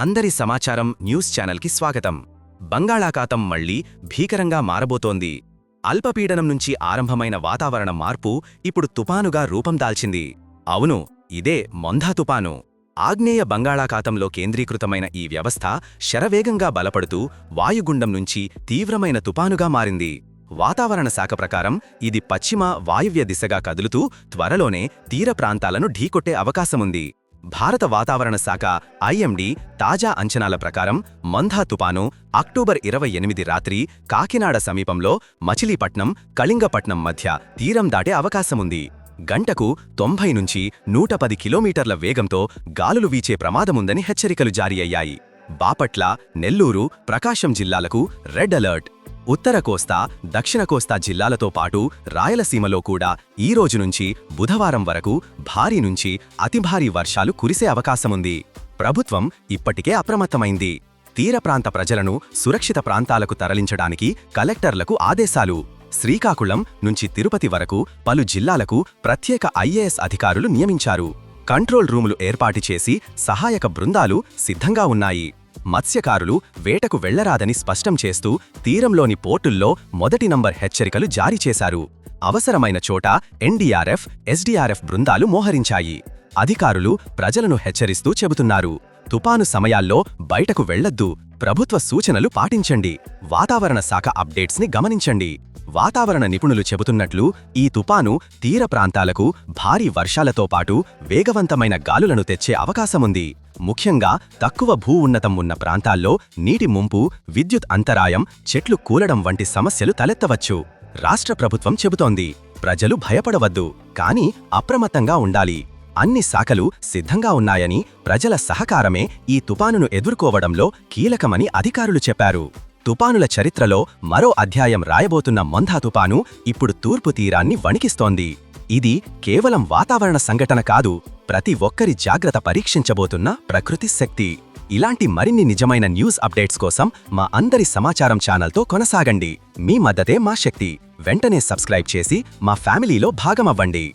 అందరి సమాచారం న్యూస్ ఛానల్కి స్వాగతం. బంగాళాఖాతం మళ్ళీ భీకరంగా మారబోతోంది. అల్పపీడనం నుంచి ఆరంభమైన వాతావరణ మార్పు ఇప్పుడు తుపానుగా రూపం దాల్చింది. అవును ఇదే మొంధా తుపాను. ఆగ్నేయ బంగాళాఖాతంలో కేంద్రీకృతమైన ఈ వ్యవస్థ శరవేగంగా బలపడుతూ వాయుగుండం నుంచి తీవ్రమైన తుపానుగా మారింది. వాతావరణ శాఖ ప్రకారం ఇది పశ్చిమ వాయువ్య దిశగా కదులుతూ త్వరలోనే తీర ప్రాంతాలను ఢీకొట్టే అవకాశముంది. భారత వాతావరణ శాఖ ఐఎండీ తాజా అంచనాల ప్రకారం మంధా తుపాను అక్టోబర్ ఇరవై ఎనిమిది రాత్రి కాకినాడ సమీపంలో మచిలీపట్నం కళింగపట్నం మధ్య తీరం దాటే అవకాశముంది. గంటకు తొంభై నుంచి నూట పది కిలోమీటర్ల వేగంతో గాలులు వీచే ప్రమాదముందని హెచ్చరికలు జారీ అయ్యాయి. బాపట్ల నెల్లూరు ప్రకాశం జిల్లాలకు రెడ్ అలర్ట్. ఉత్తర కోస్తా దక్షిణ కోస్తా జిల్లాలతో పాటు రాయలసీమలో కూడా ఈ రోజు నుంచి బుధవారం వరకు భారీ నుంచి అతి భారీ వర్షాలు కురిసే అవకాశముంది. ప్రభుత్వం ఇప్పటికే అప్రమత్తమైంది. తీర ప్రాంత ప్రజలను సురక్షిత ప్రాంతాలకు తరలించడానికి కలెక్టర్లకు ఆదేశాలు. శ్రీకాకుళం నుంచి తిరుపతి వరకు పలు జిల్లాలకు ప్రత్యేక ఐఏఎస్ అధికారులు నియమించారు. కంట్రోల్ రూములు ఏర్పాటు చేసి సహాయక బృందాలు సిద్ధంగా ఉన్నాయి. మత్స్యకారులు వేటకు వెళ్ళరాదని స్పష్టం చేస్తూ తీరంలోని పోర్టుల్లో మొదటి నంబర్ హెచ్చరికలు జారీ చేశారు. అవసరమైన చోట ఎన్డీఆర్ఎఫ్ ఎస్డీఆర్ఎఫ్ బృందాలు మోహరించాయి. అధికారులు ప్రజలను హెచ్చరిస్తూ చెబుతున్నారు. తుపాను సమయాల్లో బయటకు వెళ్ళొద్దు ప్రభుత్వ సూచనలు పాటించండి. వాతావరణ శాఖ అప్డేట్స్ని గమనించండి. వాతావరణ నిపుణులు చెబుతున్నట్లు ఈ తుపాను తీర ప్రాంతాలకు భారీ వర్షాలతో పాటు వేగవంతమైన గాలులను తెచ్చే అవకాశముంది. ముఖ్యంగా తక్కువ భూ ఉన్నతం ఉన్న ప్రాంతాల్లో నీటి ముంపు విద్యుత్ అంతరాయం చెట్లు కూలడం వంటి సమస్యలు తలెత్తవచ్చు. రాష్ట్ర ప్రభుత్వం చెబుతోంది. ప్రజలు భయపడవద్దు. కానీ అప్రమత్తంగా ఉండాలి. అన్ని శాఖలు సిద్ధంగా ఉన్నాయని ప్రజల సహకారమే ఈ తుపానును ఎదుర్కోవడంలో కీలకమని అధికారులు చెప్పారు. తుపానుల చరిత్రలో మరో అధ్యాయం రాయబోతున్న మొంధా తుపాను ఇప్పుడు తూర్పు తీరాన్ని వణికిస్తోంది. ఇది కేవలం వాతావరణ సంఘటన కాదు ప్రతి ఒక్కరి జాగ్రత్త పరీక్షించబోతున్న ప్రకృతి శక్తి. ఇలాంటి మరిన్ని నిజమైన న్యూస్ అప్డేట్స్ కోసం మా అందరి సమాచారం ఛానల్తో కొనసాగండి. మీ మద్దతే మా శక్తి. వెంటనే సబ్స్క్రైబ్ చేసి మా ఫ్యామిలీలో భాగమవ్వండి.